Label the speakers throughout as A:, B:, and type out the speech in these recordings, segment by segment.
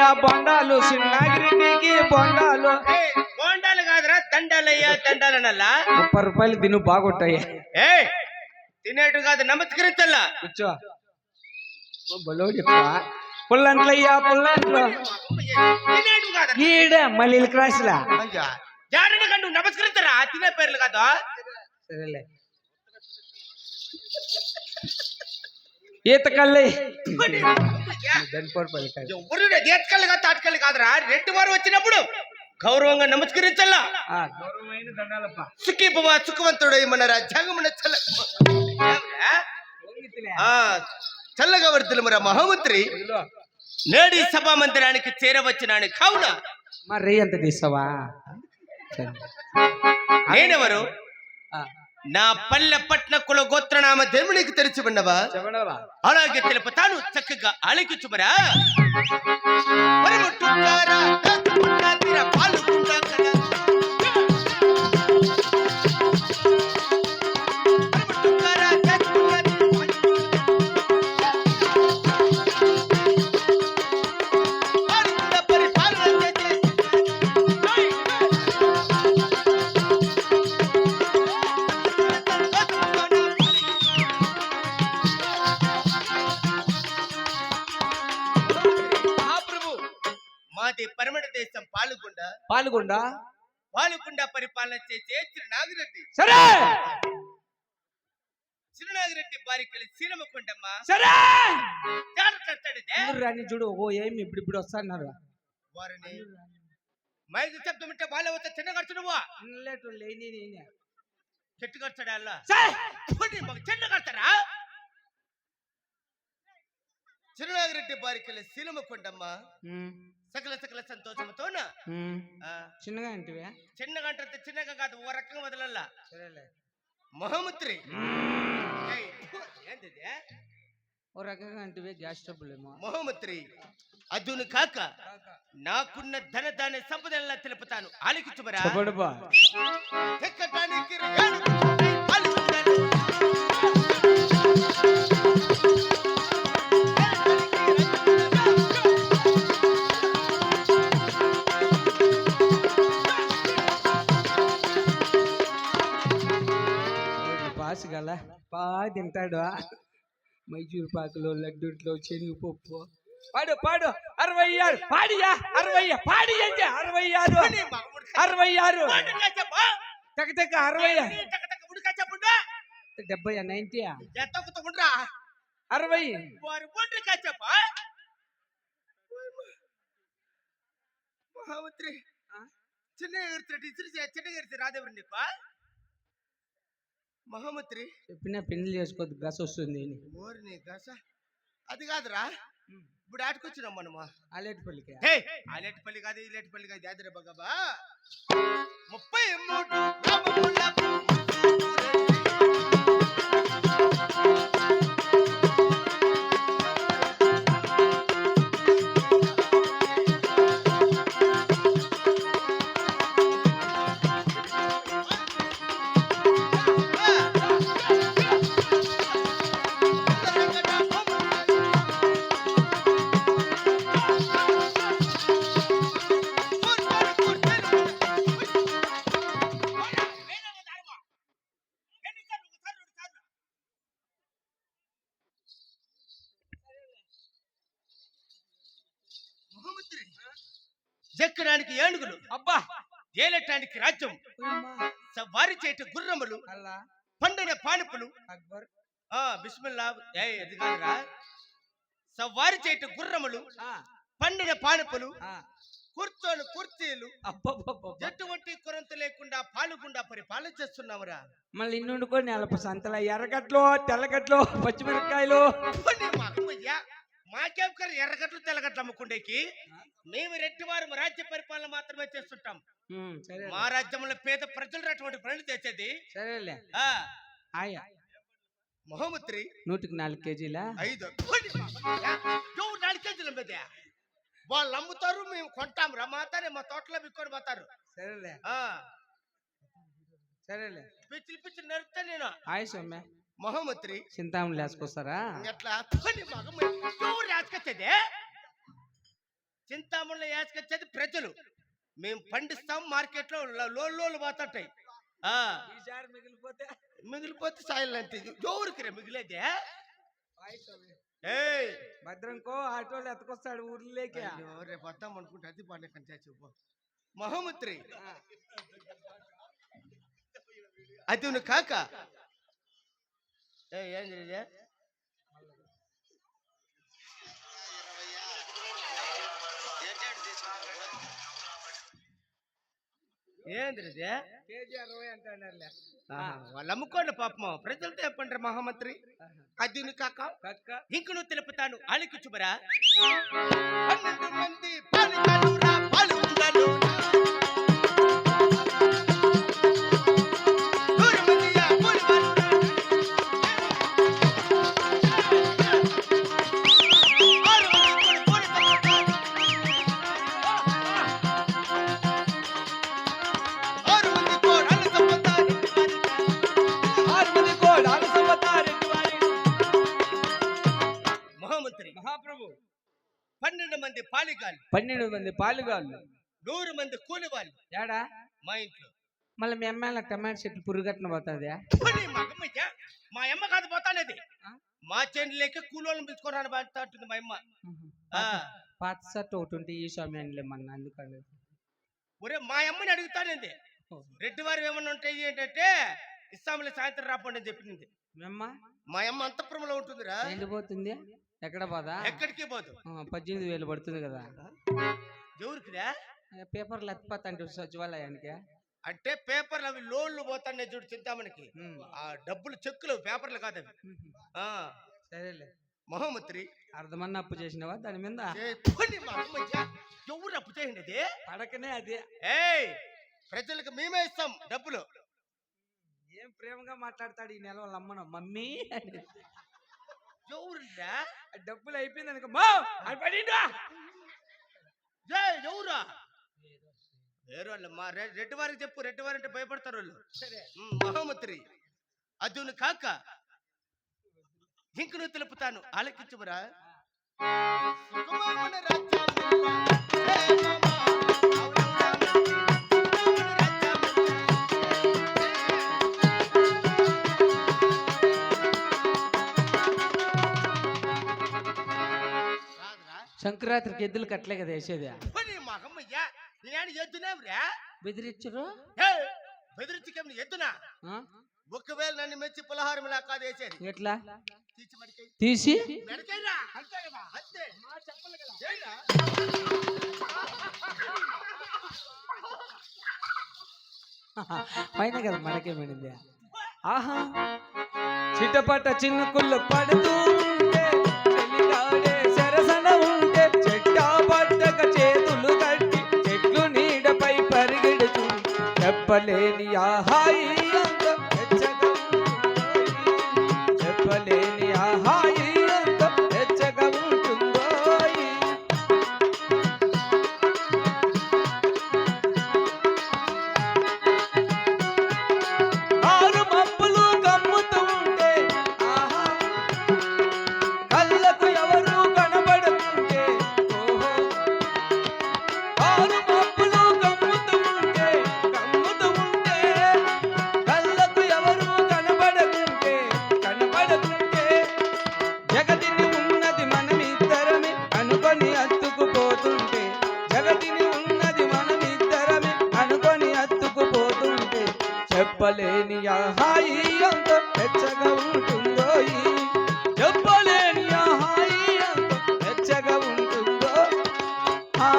A: బొండాలయ్యా బొండాలు చిన్నాగిరికి బొండాలు.
B: బోండాలు కాదురా దండాలయ్యా దండాలనల్లా?
A: ముప్పై రూపాయలు తిను బాగుంటాయి
B: ఏ తినేటు కాదు నమస్కరించల్లా?
A: కూర్చో. పుల్లంట్లయ్యా పుల్లంట్లు. ఈడ మళ్ళీ క్రాస్లా
B: జాడని కండు నమస్కరించరా? తినే పేర్లు కాదు?
A: సరేలే. ఈత కళ్ళి
B: ఎవరు కాదు తాటకల్లి కాదురా. రెడ్డి వారు వచ్చినప్పుడు గౌరవంగా నమస్కరించల్లా.
A: గౌరవమైన దండాలప్ప.
B: సుఖీ భవ సుఖవంతుడు మన రాజ్యాంగమున చల్ల చల్లగా వర్తులు మన మహామంత్రి. నేడి సభా మందిరానికి చేరవచ్చినాను. కావున.
A: మరి ఎంత తీసావా.
B: నేనెవరు? నా పల్లె పట్న కుల గోత్రనామ దేవునికి తెరిచి ఉన్నవా?
A: చెప్పండవా
B: అలాగే తెలుపుతాను చక్కగా ఆలకించుమరా. పాలుగుండ?
A: పాల్గొండ
B: పరిపాలన చేసే చిరునాగిరెడ్డి.
A: సరే!
B: చిరునాగిరెడ్డి బారికలు సీనమకొండమ్మ
A: సరే! రాని చూడు ఓ ఏమి ఇప్పుడు ఇప్పుడు వస్తున్నారు?
B: వారిని మైకు శబ్దం అంటే వాళ్ళ వద్ద చిన్న ఖర్చునువా
A: ఇన్లేటు లేని నేనే.
B: చెట్టు
A: సరే.
B: మాకు చిన్న ఖర్చరా చిరునాగిరెడ్డి బారికలు సీనమకొండమ్మ
A: ఉమ్,
B: సకల సకల సంతోషముతోన. ఆ,
A: చిన్నగా
B: చిన్నగా అంటే చిన్నగా కాదు ఓ రకంగా వదలల్లా.
A: సరేలే.
B: మహామంత్రి ఏయ్, ఏంటిది
A: ఓ రకంగా గ్యాస్ ట్రబుల్ ఏమో
B: మహామంత్రి అదును కాక. నాకున్న ధన దాని సంపదల్లా తెలుపుతాను. ఆలికిచ్చుమరా
A: చెప్పండి గల బాగా తింటాడు. మైసూర్ పాకులో లడ్డూట్లో శనగపప్పు. పాడు పాడు. అరవై ఆరు పాడియా. అరవై పాడి అంటే అరవై ఆరు అరవై ఆరు అరవై
B: టక టక చెప్పుండు.
A: డెబ్బై నైన్టీ. అరవై.
B: మహామంత్రి
A: ఆ?
B: చిన్నగా ఎగురుతున్నట్టు ఇసురు చే- చిన్నగా ఎగురుతుంది రాదేవుడు నీకు మహామంత్రి
A: చెప్పిన పెళ్ళి చేసుకోవద్దు గస వస్తుంది
B: ఓరిని గస? అది కాదురా. ఇప్పుడు ఆటకొచ్చినాం మనము.
A: ఆలేటిపల్లికి
B: ఆలేటిపల్లి కాదు ఇలేటిపల్లి కాదు యాదరే బగబా ముప్పై మూడు జక్కడానికి ఏనుగులు.
A: అబ్బా!
B: ఏలటానికి రాజ్యం వారి చేట గుర్రములు.
A: అల్లా.
B: పండిన పానుపులు.
A: అక్బర్.
B: ఆ బిస్మిల్లా. ఏ అది కాదురా. సవారి చేట గుర్రములు.
A: ఆ,
B: పండిన పానుపులు.
A: ఆ.
B: కూర్చొని కుర్చీలు. ఎటువంటి కొరంత లేకుండా పాలుగుండా పరిపాలన చేస్తున్నావురా.
A: మళ్ళీ ఇన్ని వండుకొని అలప సంతల ఎర్రగట్లు తెల్లగట్లు పచ్చిమిరపకాయలు.
B: మా అమ్మయ్య, మాకేం ఎర్రగట్లు తెల్లగట్లు అమ్ముకుండేకి? మేము రెడ్డివారు రాజ్య పరిపాలన మాత్రమే చేస్తుంటాం. మా రాజ్యంలో పేద ప్రజలు అటువంటి పనులు చేసేది
A: సరేలే.
B: ఆ.
A: ఆయా.
B: మహోమంత్రి.
A: నూటికి నాలుగు కేజీలా?
B: ఐదు. నాలుగు కేజీలు వాళ్ళు అమ్ముతారు మేము కొంటాం. రమాతానే మా తోటలో బిక్కొని పోతారు.
A: సరేలే.
B: ఆ.
A: సరేలే.
B: పిచ్చిలు పిచ్చిలు నరుకుతా నేను.
A: ఆయ్ సొమ్మె
B: మహోమంత్రి
A: చింతామణి లేసుకొస్తారా
B: ఎట్లా ఎవరు రాసుకొచ్చేదే. చింతామణిలో ప్రజలు. మేము పండిస్తాం మార్కెట్లో లోన్ లోన్లు పోతుంటాయి. ఆ.
A: ఈసారి మిగిలిపోతే?
B: మిగిలిపోతే సాయిల్ అంతే. ఎవరికి రే మిగిలేదే.
A: భద్రంకో ఆటోలు ఎత్తుకొస్తాడు ఊర్లోకి.
B: అయ్యో, రేపు వద్దాం అనుకుంటే అది పాడే కంటే చెప్పు. మహోమంత్రి అది నువ్వు కాక ఏ, ఏం జరిగింది? ఏంది వాళ్ళు అమ్ముకోండి పాపం ప్రజలతో చెప్పండి మహామంత్రి. అది కాక ఇంక నువ్వు తెలుపుతాను ఆలికిచ్చుమరా పన్నెండు మంది పాలికలురా, పాలిగాలు
A: పన్నెండు మంది పాలుగాళ్ళు
B: నూరు మంది కూలి వాళ్ళు
A: ఏడా
B: మా ఇంట్లో.
A: మళ్ళీ మీ అమ్మాయిల టమాటా చెట్లు పురుగట్న పోతుంది
B: మా అమ్మ కాదు పోతానేది. మా చెండ్లేక కూలోళ్ళని పిలుచుకోరాని బాగా అంటుంది మా అమ్మ. ఆ,
A: పాత షర్ట్ ఒకటి ఉంటే ఈ సమయంలో మన అందుకని
B: ఒరే మా అమ్మని అడుగుతానేది. రెడ్డి వారు ఏమన్నా ఉంటాయి ఏంటంటే ఇస్సాములు సాయంత్రం రాపండి అని చెప్పింది.
A: మీ అమ్మ
B: అంతఃపురంలో ఉంటుందిరా.
A: ఎండిపోతుంది ఎక్కడ పోదా?
B: ఎక్కడికి పోదు.
A: పద్దెనిమిది వేలు పడుతుంది కదా.
B: ఎవరికిరా?
A: పేపర్లు ఎత్తిపోతాంటే సచివాలయానికి.
B: అంటే పేపర్లు అవి లోన్లు పోతానే చూడు చింతామణికి. ఆ డబ్బులు చెక్కులు పేపర్లు కాదు అవి.
A: సరేలే.
B: మహోమంత్రి.
A: అర్ధమన్న అప్పు చేసినావా? దాని మీద?
B: ఎవరు అప్పు చేయండి అది?
A: పడకనే అది.
B: ఏయ్! ప్రజలకు మేమే ఇస్తాం డబ్బులు.
A: ఏం ప్రేమగా మాట్లాడతాడు ఈ నెల వాళ్ళ అమ్మను మమ్మీ.
B: ఎవరురా
A: డబ్బులు అయిపోయింది అనుకో మా అది పడిండ్రా.
B: ఏ ఎవరా వేరే వాళ్ళు మా రెడ్డి వారికి చెప్పు రెడ్డి వారు అంటే భయపడతారు వాళ్ళు. మహామంత్రి అదును కాక ఇంక నువ్వు తెలుపుతాను ఆలకించుమరా
A: సంక్రాంతికి ఎద్దులు కట్టలే కదా వేసేది.
B: పోనీ మా అమ్మయ్య నేను ఎద్దునేవురా
A: బెదిరించరు?
B: బెదిరించుకేమి ఎద్దునా? ఒకవేళ నన్ను మెచ్చి పులహారం ఇలా కాదు వేసేది
A: ఎట్లా
B: తీసి?
A: పైన కదా మనకే పడింది ఆహా. చిటపట చినుకులు పడుతూ చెప్పలేని ఆహాయి అంత చెప్పలేని హాయి అంత వెచ్చగా ఉంటుందో చెప్పలేని హాయి అంత వెచ్చగా ఉంటుందో ఆ.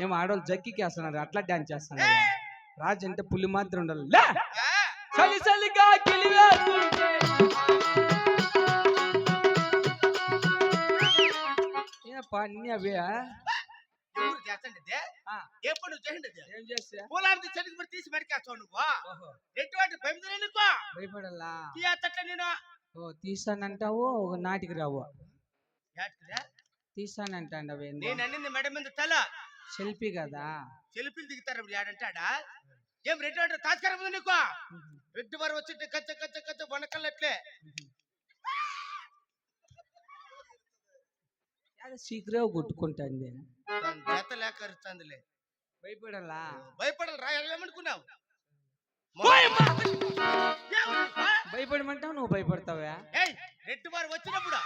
A: ఏం ఆడవాళ్ళు జక్కికి వేస్తున్నారు అట్లా డాన్స్ చేస్తున్నారు రాజు అంటే పులి మాత్రం ఉండాలి. చలి చలిగా కిలివేస్తుంటే ఏ అవి
B: ఎవరు ఎప్పుడు చేయండి?
A: ఏం చేస్తే?
B: పూలాంటి చెట్టుకు మరి తీసి నువ్వు
A: ఓహో.
B: ఎటువంటి నీకు?
A: భయపడాలా.
B: నేను
A: ఓ తీసానంటావు ఒక నాటికి రావు? తీసానంటాండవి
B: నేను అన్నింది మెడ మీద తల.
A: సెల్ఫీ కదా.
B: సెల్ఫీలు దిగుతారు ఏడంటాడా ఏం రెడ్డి అంటే తాస్కారం ఉంది నీకు? రెడ్డి వారు వచ్చి కచ్చ కచ్చ కచ్చ వనకల్లట్లే
A: అది సీక్రెట్ కొట్టుకుంటుంది.
B: జత లేక అరుస్తుందిలే.
A: భయపడాలా?
B: భయపడాలి రా ఏమనుకున్నావు
A: భయపడమంటావు నువ్వు భయపడతావా?
B: రెడ్డి వారు వచ్చినప్పుడు